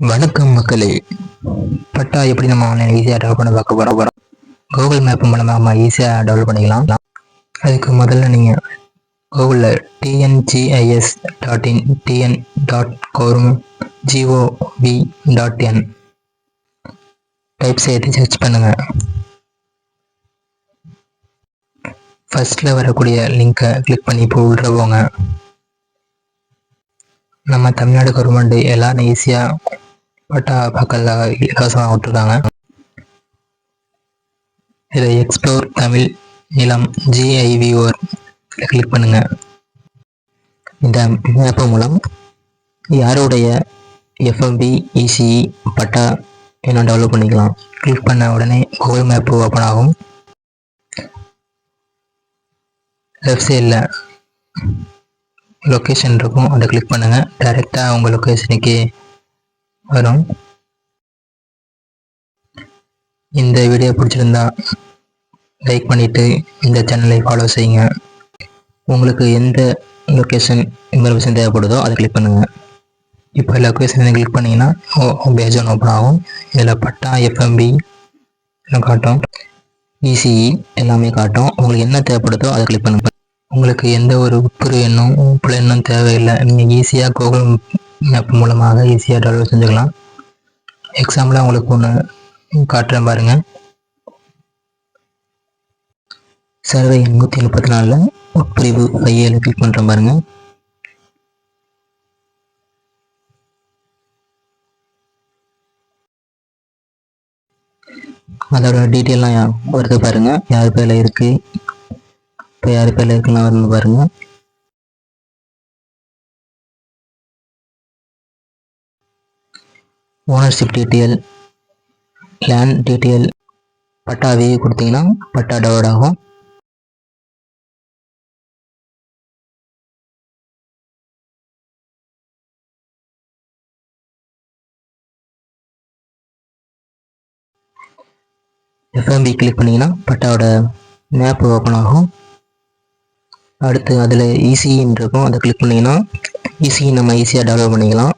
வணக்கம் மக்களே. பட்டா எப்படி நம்ம ஆன்லைன் ஈஸியாக டெவலப் பண்ண பார்க்க போகிறோம் போகிறோம் கூகுள் மேப் மூலமாக நம்ம ஈஸியாக டெவலப் பண்ணிக்கலாம். அதுக்கு முதல்ல நீங்கள் கூகுளில் TNGIS dot in TN dot government G O V dot in type செய்து சர்ச் பண்ணுங்கள் ஃபஸ்ட்டில் வரக்கூடிய லிங்கை கிளிக் பண்ணி இப்போ உள்ள போங்க நம்ம தமிழ்நாடு கவர்மெண்ட் எல்லாரும் ஈஸியாக பட்டா பக்கத்தில் இலவசமாக விட்டுருக்காங்க. இதை எக்ஸ்ப்ளோர் தமிழ் நிலம் ஜிஐவிஓர் கிளிக் பண்ணுங்கள் இந்த மேப்பு மூலம் யாருடைய எஃப்எம்பி இசிஇ பட்டா இன்னும் டெவலப் பண்ணிக்கலாம். கிளிக் பண்ண உடனே கூகுள் மேப்பு ஓப்பன் ஆகும். லெஃப்ட் சைடில் லொக்கேஷன் இருக்கும். அதை கிளிக் பண்ணுங்கள் டைரெக்டாக உங்கள் லொக்கேஷனுக்கு வரும். இந்த வீடியோ பிடிச்சிருந்தா லைக் பண்ணிவிட்டு இந்த சேனலை ஃபாலோ செய்யுங்க. உங்களுக்கு எந்த லொக்கேஷன் இன்ஃபர்மேஷன் தேவைப்படுதோ அதை கிளிக் பண்ணுங்கள் இப்போ லொக்கேஷன் கிளிக் பண்ணிங்கன்னா பேஜ் ஒன்று ஓப்பன் ஆகும். இதில் பட்டா எஃப்எம்பி எல்லாம் காட்டும். இசிஇ எல்லாமே காட்டும். உங்களுக்கு என்ன தேவைப்படுதோ அதை கிளிக் பண்ணுங்கள் உங்களுக்கு எந்த ஒரு உட்புற எண்ணும் உப்புல எண்ணும் தேவையில்லை. நீங்கள் ஈஸியாக கூகுள் மேப் மூலமாக ஈஸியாக டெவலப் செஞ்சுக்கலாம். எக்ஸாம்பிளாக உங்களுக்கு ஒன்று காட்டுறேன் பாருங்கள் சர்வே எண் நூற்றி முப்பத்தி நாலில் உட்பிரிவு ஐஏல கிளிக் பண்ணுறேன் பாருங்கள் அதோட டீட்டெயிலாம் வருது பாருங்கள் யார் பேரில் இருக்குது இப்போ யார் பேரில் இருக்குன்னா வருது பாருங்கள் ஓனர்ஷிப் டீட்டெயில் லேண்ட் டீட்டெயில் பட்டாவே கொடுத்தீங்கன்னா பட்டா டவுன்லோட் ஆகும். எஃப்எம்பி கிளிக் பண்ணிங்கன்னா பட்டாவோட மேப் ஓப்பன் ஆகும். அடுத்து அதில் ஈஸின்னு இருக்கும். அதை கிளிக் பண்ணிங்கன்னா ஈஸி நம்ம ஈஸியாக டெவலப் பண்ணிக்கலாம்.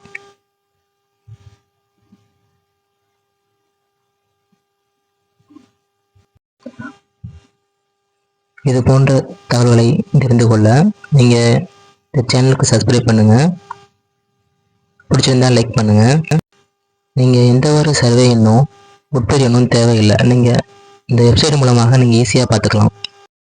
இது போன்ற தகவல்களை தெரிந்து கொள்ள நீங்கள் இந்த சேனலுக்கு சப்ஸ்கிரைப் பண்ணுங்கள் பிடிச்சிருந்தா லைக் பண்ணுங்கள் நீங்கள் எந்த ஒரு சர்வே எண்ணும் உட்பெரிய தேவையில்லை. நீங்கள் இந்த வெப்சைட் மூலமாக நீங்கள் ஈஸியாக பார்த்துக்கலாம்.